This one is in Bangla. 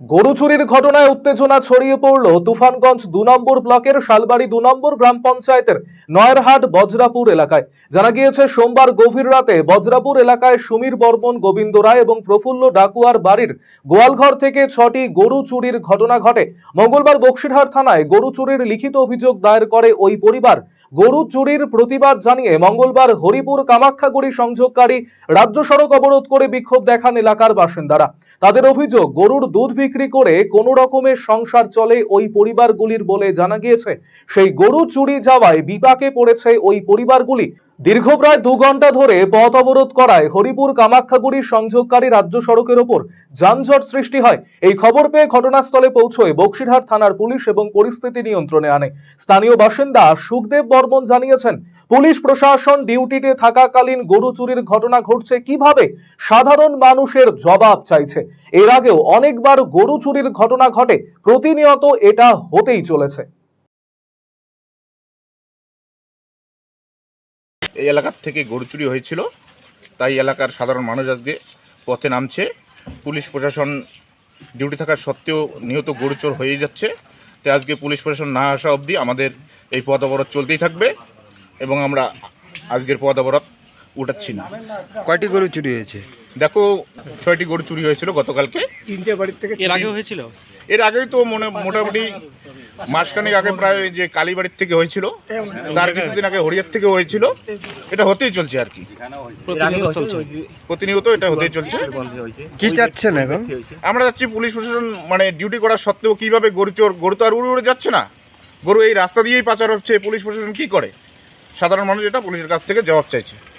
গরু চুরির ঘটনায় উত্তেজনা ছড়িয়ে পড়ল তুফানগঞ্জ দু নম্বর ব্লকের শালবাড়ি দু নম্বর গ্রাম পঞ্চায়েতের নয়ারহাট বজরাপুর এলাকায়। জানা গিয়েছে, সোমবার গভীর রাতে বজরাপুর এলাকায় সুমীর বর্মন, গোবিন্দ রায় এবং প্রফুল্ল ডাকুয়ার বাড়ির গোয়ালঘর থেকে ছটি গরু চুরির ঘটনা ঘটে। মঙ্গলবার বক্সিরহাট থানায় গরু চুরির লিখিত অভিযোগ দায়ের করে ওই পরিবার। গরু চুরির প্রতিবাদ জানিয়ে মঙ্গলবার হরিপুর কামাখ্যাগুড়ি সংযোগকারী রাজ্য সড়ক অবরোধ করে বিক্ষোভ দেখান এলাকার বাসিন্দারা। তাদের অভিযোগ, গরুর দুধ বিক্রি করে কোনো রকমের সংসার চলে ওই পরিবারগুলির বলে জানা গিয়েছে। সেই গরু চুরি যাওয়ায় বিপাকে পড়েছে ওই পরিবারগুলি। দীর্ঘ প্রায় দু ঘণ্টা ধরে পথ অবরোধ করায় হরিপুর কামাখ্যাগুড়ি সংযোগকারী রাজ্য সড়কের ওপর যানজট সৃষ্টি হয়। এই খবর পেয়ে ঘটনাস্থলে পৌঁছয় বক্সিরহাট থানার পুলিশ এবং পরিস্থিতি নিয়ন্ত্রণে আনে। স্থানীয় বাসিন্দা সুখদেব বর্মন জানিয়েছেন, পুলিশ প্রশাসন ডিউটিতে থাকাকালীন গরু চুরির ঘটনা ঘটছে কীভাবে? সাধারণ মানুষের জবাব চাইছে। এর আগেও অনেকবার গরু চুরির ঘটনা ঘটে। প্রতিনিয়ত এটা হতেই চলেছে। এই এলাকার থেকে গরু চুরি হয়েছিল। তাই এলাকার সাধারণ মানুষ আজকে পথে নামছে। পুলিশ প্রশাসন ডিউটি থাকা সত্ত্বেও নিহত গরু চোর হয়ে যাচ্ছে। তাই আজকে পুলিশ প্রশাসন না আসা অবধি আমাদের এই পথ অবরোধ চলতেই থাকবে এবং আমরা আজকের পথ অবরোধ উঠাচ্ছি না। কয়টি গরু চুরি হয়েছে? দেখো ছয়টি গরু চুরি হয়েছিল গতকালকে। তিনটে বাড়ির থেকে এর আগেও হয়েছিল? এর আগেই তো মনে মোটামুটি মাসখানেক আগে প্রায় যে কালীবাড়ির থেকে হয়েছিল তার কিছুদিন আগে হরিয়ার থেকে হয়েছিল এটা হতেই চলছে আর কি। প্রতিনিয়ত এটা হতেই চলছে। কি চাচ্ছেন এখন? আমরা যাচ্ছি পুলিশ প্রশাসন মানে ডিউটি করার সত্ত্বেও কীভাবে গরু চোর গরু তো আর উড়ে উড়ে যাচ্ছে না। গরু এই রাস্তা দিয়েই পাচার হচ্ছে পুলিশ প্রশাসন কি করে? সাধারণ মানুষ এটা পুলিশের কাছ থেকে জবাব চাইছে।